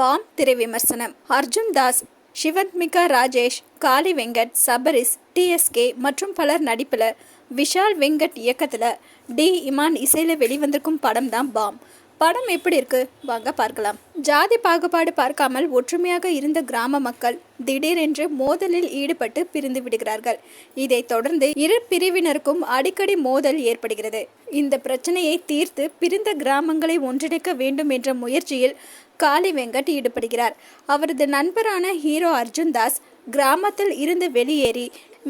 Bomb திரை விமர்சனம் Arjun Das Shivathmika Rajesh Kaali Venkat Sabarish TSK மற்றும் பலர் நடிப்பில் விஷால் வெங்கட் இயக்கத்தில் டி இமான் இசையில் வெளிவந்திருக்கும் படம் தான் பாம். படம் எப்படி இருக்கு? வாங்க பார்க்கலாம். ஜாதி பாகுபாடு பார்க்காமல் ஒற்றுமையாக இருந்த கிராம மக்கள் திடீரென்று மோதலில் ஈடுபட்டு பிரிந்து விடுகிறார்கள். இதைத் தொடர்ந்து இரு பிரிவினருக்கும் அடிக்கடி மோதல் ஏற்படுகிறது. இந்த பிரச்சனையை தீர்த்து பிரிந்த கிராமங்களை ஒன்றிணைக்க வேண்டும் என்ற முயற்சியில் காளி வெங்கட் ஈடுபடுகிறார். அவரது நண்பரான ஹீரோ அர்ஜுன் தாஸ் கிராமத்தில் இருந்து வெளியேறி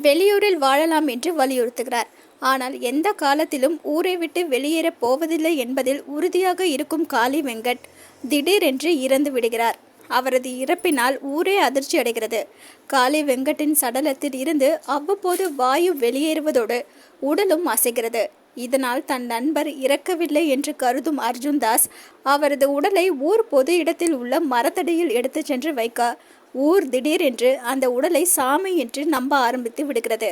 வெளியூரில் வாழலாம் என்று வலியுறுத்துகிறார். ஆனால் எந்த காலத்திலும் ஊரை விட்டு வெளியேறப் போவதில்லை என்பதில் உறுதியாக இருக்கும் காளி வெங்கட் திடீரென்று இறந்து விடுகிறார். அவரது இறப்பினால் ஊரே அதிர்ச்சி அடைகிறது. காளி வெங்கட்டின் சடலத்தில் இருந்து அவ்வப்போது வாயு வெளியேறுவதோடு உடலும் அசைகிறது. இதனால் தன் நண்பர் இறக்கவில்லை என்று கருதும் அர்ஜுன் தாஸ் அவரது உடலை ஊர் பொது இடத்தில் உள்ள மரத்தடியில் எடுத்துச் சென்று வைக்க ஊர் திடீரென்று அந்த உடலை சாமி என்று நம்ப ஆரம்பித்து விடுகிறது.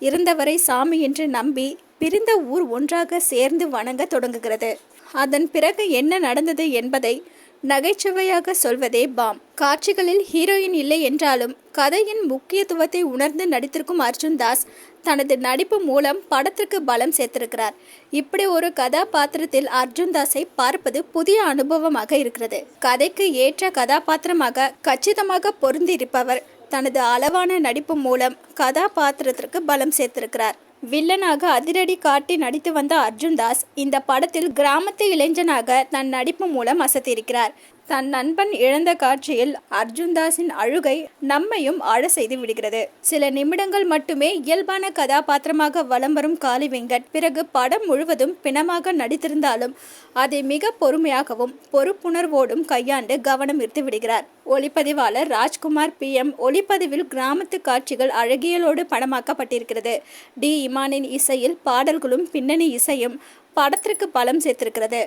இருந்தவரை சாமி என்று நம்பி பிரிந்த ஊர் ஒன்றாக சேர்ந்து வணங்க தொடங்குகிறது. அதன் பிறகு என்ன நடந்தது என்பதை நகைச்சுவையாக சொல்வதே பாம். காட்சிகளில் ஹீரோயின் இல்லை என்றாலும் கதையின் முக்கியத்துவத்தை உணர்ந்து நடித்திருக்கும் அர்ஜுன் தாஸ் தனது நடிப்பு மூலம் படத்திற்கு பலம் சேர்த்திருக்கிறார். இப்படி ஒரு கதாபாத்திரத்தில் அர்ஜுன் தாஸை பார்ப்பது புதிய அனுபவமாக இருக்கிறது. கதைக்கு ஏற்ற கதாபாத்திரமாக கச்சிதமாக பொருந்தியிருப்பவர் தனது அளவான நடிப்பு மூலம் கதாபாத்திரத்திற்கு பலம் சேர்த்திருக்கிறார். வில்லனாக அதிரடி காட்டி நடித்து வந்த அர்ஜுன் தாஸ் இந்த படத்தில் கிராமத்து இளைஞனாக தன் நடிப்பு மூலம் அசத்தியிருக்கிறார் தன் நண்பன் இழந்த காட்சியில் அர்ஜுன் தாஸின் அழுகை நம்மையும் ஆழ செய்து விடுகிறது. சில நிமிடங்கள் மட்டுமே இயல்பான கதாபாத்திரமாக வலம் வரும் காளி வெங்கட் பிறகு படம் முழுவதும் பிணமாக நடித்திருந்தாலும் அதை மிக பொறுமையாகவும் பொறுப்புணர்வோடும் கையாண்டு கவனம் ஈர்த்து விடுகிறார். ஒளிப்பதிவாளர் ராஜ்குமார் பி எம் ஒளிப்பதிவில் கிராமத்து காட்சிகள் அழகியலோடு படமாக்கப்பட்டிருக்கிறது. டி இமானின் இசையில் பாடல்களும் பின்னணி இசையும் படத்திற்கு பலம் சேர்த்திருக்கிறது.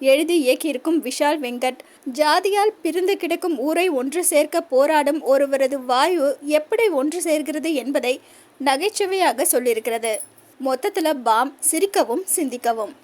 எழுதி இயக்கியிருக்கும் விஷால் வெங்கட் ஜாதியால் பிரிந்து கிடக்கும் ஊரை ஒன்று சேர்க்க போராடும் ஒருவரது வாயு எப்படி ஒன்று சேர்கிறது என்பதை நகைச்சுவையாக சொல்லியிருக்கிறது. மொத்தத்தில் பாம் சிரிக்கவும் சிந்திக்கவும்.